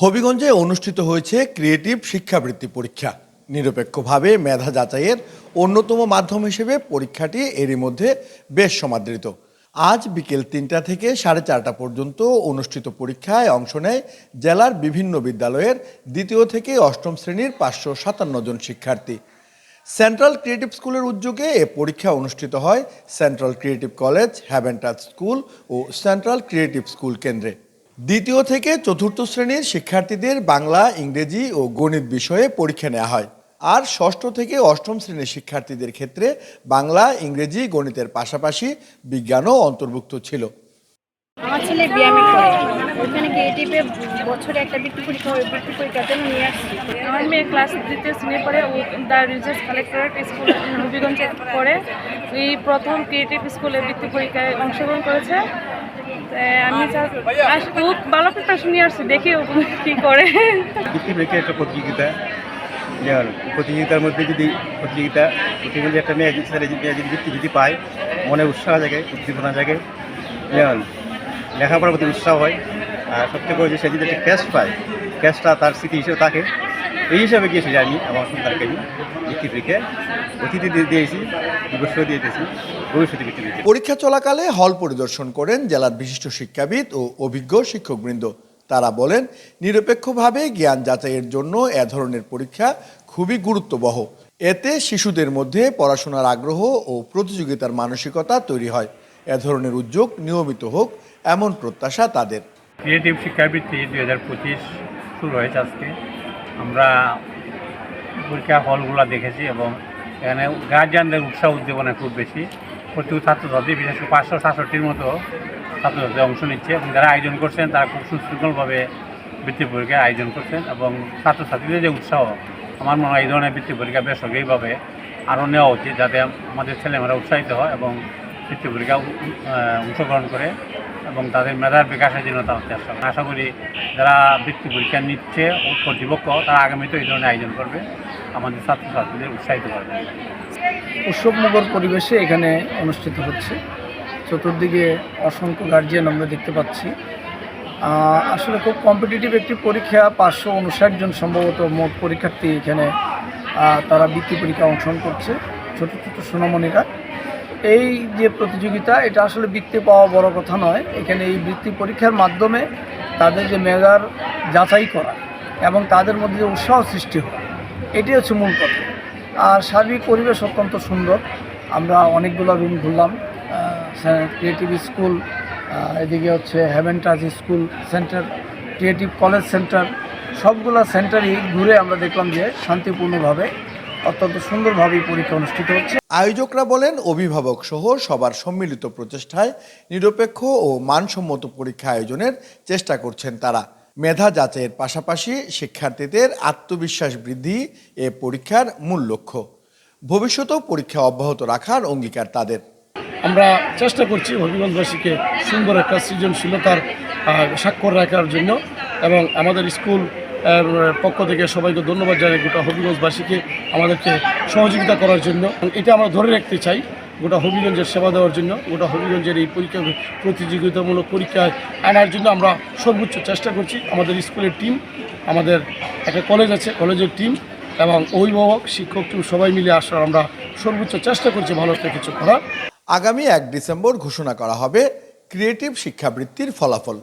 হবিগঞ্জে অনুষ্ঠিত হয়েছে ক্রিয়েটিভ শিক্ষাবৃত্তি পরীক্ষা। নিরপেক্ষভাবে মেধা যাচাইয়ের অন্যতম মাধ্যম হিসেবে পরীক্ষাটি এরই মধ্যে বেশ সমাদৃত। আজ বিকেল তিনটা থেকে সাড়ে চারটা পর্যন্ত অনুষ্ঠিত পরীক্ষায় অংশ নেয় জেলার বিভিন্ন বিদ্যালয়ের দ্বিতীয় থেকে অষ্টম শ্রেণির পাঁচশো সাতান্ন জন শিক্ষার্থী। সেন্ট্রাল ক্রিয়েটিভ স্কুলের উদ্যোগে এ পরীক্ষা অনুষ্ঠিত হয় সেন্ট্রাল ক্রিয়েটিভ কলেজ হ্যাভেন্টাচ স্কুল ও সেন্ট্রাল ক্রিয়েটিভ স্কুল কেন্দ্রে। দ্বিতীয় থেকে চতুর্থ শ্রেণির শিক্ষার্থীদের বাংলা, ইংরেজি ও গণিত বিষয়ে পরীক্ষা নেওয়া হয়। আর ষষ্ঠ থেকে অষ্টম শ্রেণির শিক্ষার্থীদের ক্ষেত্রে বাংলা, ইংরেজি, গণিতের পাশাপাশি বিজ্ঞানও অন্তর্ভুক্ত ছিল। আমার ছেলে করে। বছরে একটা বৃত্তি পরীক্ষা হয়, বৃত্তি পরীক্ষার জন্য নিয়ে আসছি। আমার মেয়ে ক্লাস দ্বিতীয় ও দ্য কালেক্টরেট স্কুল হবিগঞ্জে এই প্রথম ক্রিয়েটিভ স্কুলে বৃত্তি পরীক্ষায় অংশগ্রহণ করেছে। আমি খুব ভালো প্রিপারেশন নিয়ে আসছি, দেখি কী করে। পরীক্ষা একটা প্রতিযোগিতা যেমন প্রতিযোগিতার মধ্যে যদি প্রতিযোগিতা প্রতিযোগিতা একটা মেয়ে যদি যদি পায়, মনে উৎসাহ জাগে, উদ্দীপনা জাগে যেমন লেখাপড়ার প্রতি উৎসাহ হয়। আর সবচেয়ে বড় যে সে যদি একটা ক্যাশ পায় ক্যাশটা তার স্মৃতি হিসেবে থাকে এই হিসাবে গিয়েছি আমি? আমার সন্তানকে আমি বৃত্তি পরীক্ষায় অতিথি দিয়ে দিয়েছি দিবসও দিয়েছি ভবিষ্যতে পরীক্ষা চলাকালে হল পরিদর্শন করেন জেলার বিশিষ্ট শিক্ষাবিদ ও অভিজ্ঞ শিক্ষকবৃন্দ। তারা বলেন নিরপেক্ষভাবে জ্ঞান যাচাইয়ের জন্য এ ধরনের পরীক্ষা খুবই গুরুত্ববহ। এতে শিশুদের মধ্যে পড়াশোনার আগ্রহ ও প্রতিযোগিতার মানসিকতা তৈরি হয়। এ ধরনের উদ্যোগ নিয়মিত হোক এমন প্রত্যাশা তাদের। ক্রিয়েটিভ শিক্ষাবৃত্তি দুই হাজার পঁচিশ শুরু হয়েছে আজকে। আমরা পরীক্ষা হলগুলো দেখেছি এবং এখানে গার্জিয়ানদের উৎসাহ উদ্দীপনা খুব বেশি। প্রতি ছাত্রছাত্রী, বিশেষ করে পাঁচশো সাতষট্টির মতো ছাত্রছাত্রী অংশ নিচ্ছে এবং যারা আয়োজন করছেন, তারা খুব সুশৃঙ্খলভাবে বৃত্তি পরীক্ষার আয়োজন করছেন এবং ছাত্রছাত্রীদের যে উৎসাহ, আমার মনে হয় এই ধরনের বৃত্তি পরীক্ষা বেশ বেসরকারিভাবে আরও নেওয়া উচিত যাতে আমাদের ছেলেমেয়েরা উৎসাহিত হয় এবং বৃত্তি পরীক্ষা অংশগ্রহণ করে। এবং তাদের মেধার বিকাশের জন্য তারা চেষ্টা করে আশা করি যারা বৃত্তি পরীক্ষা নিচ্ছে কর্তৃপক্ষ, তারা আগামীতে এই ধরনের আয়োজন করবে। আমাদের ছাত্রছাত্রীদের উৎসাহিত করবে। উৎসবমুখর পরিবেশে এখানে অনুষ্ঠিত হচ্ছে। চতুর্দিকে অসংখ্য গার্জিয়ান আমরা দেখতে পাচ্ছি। আসলে খুব কম্পিটিটিভ একটি পরীক্ষা, পাঁচশো উনষাট জন সম্ভবত মোট পরীক্ষার্থী এখানে তারা বৃত্তি পরীক্ষা অংশগ্রহণ করছে। ছোটো ছোটো সোনামণিরা। এই যে প্রতিযোগিতা, এটা আসলে বৃত্তি পাওয়া বড় কথা নয়। এখানে এই বৃত্তি পরীক্ষার মাধ্যমে তাদের যে মেধার যাচাই করা এবং তাদের মধ্যে যে উৎসাহ সৃষ্টি হওয়া এটি হচ্ছে মূল কথা। আর সার্বিক পরিবেশ অত্যন্ত সুন্দর। আমরা অনেকগুলো রুম ঘুরলাম। ক্রিয়েটিভ স্কুল এদিকে হচ্ছে হ্যাভেন্টাজ school centre creative college centre সবগুলো সেন্টারই ঘুরে আমরা দেখলাম যে শান্তিপূর্ণভাবে অত্যন্ত সুন্দরভাবে পরীক্ষা অনুষ্ঠিত হচ্ছে। আয়োজকরা বলেন অভিভাবক সহ সবার সম্মিলিত প্রচেষ্টায় নিরপেক্ষ ও মানসম্মত পরীক্ষা আয়োজনের চেষ্টা করছেন তারা। মেধা যাচাইয়ের পাশাপাশি শিক্ষার্থীদের আত্মবিশ্বাস বৃদ্ধি এ পরীক্ষার মূল লক্ষ্য। ভবিষ্যতেও পরীক্ষা অব্যাহত রাখার অঙ্গীকার তাদের। আমরা চেষ্টা করছি হবিগঞ্জবাসীকে সুন্দর একটা সৃজনশীলতার স্বাক্ষর রাখার জন্য এবং আমাদের স্কুল পক্ষ থেকে সবাইকে ধন্যবাদ জানাই গোটা হবিগঞ্জবাসীকে আমাদেরকে সহযোগিতা করার জন্য। এটা আমরা ধরে রাখতে চাই, গোটা হবিগঞ্জের সেবা দেওয়ার জন্য, গোটা হবিগঞ্জের এই পরীক্ষা প্রতিযোগিতামূলক পরীক্ষায় আনার জন্য আমরা সর্বোচ্চ চেষ্টা করছি। আমাদের স্কুলের টিম আমাদের একটা কলেজ আছে কলেজের টিম এবং অভিভাবক, শিক্ষক টিম সবাই মিলে আসার আমরা সর্বোচ্চ চেষ্টা করছি ভালো একটা কিছু করার। আগামী এক ডিসেম্বর ঘোষণা করা হবে ক্রিয়েটিভ শিক্ষাবৃত্তির ফলাফল।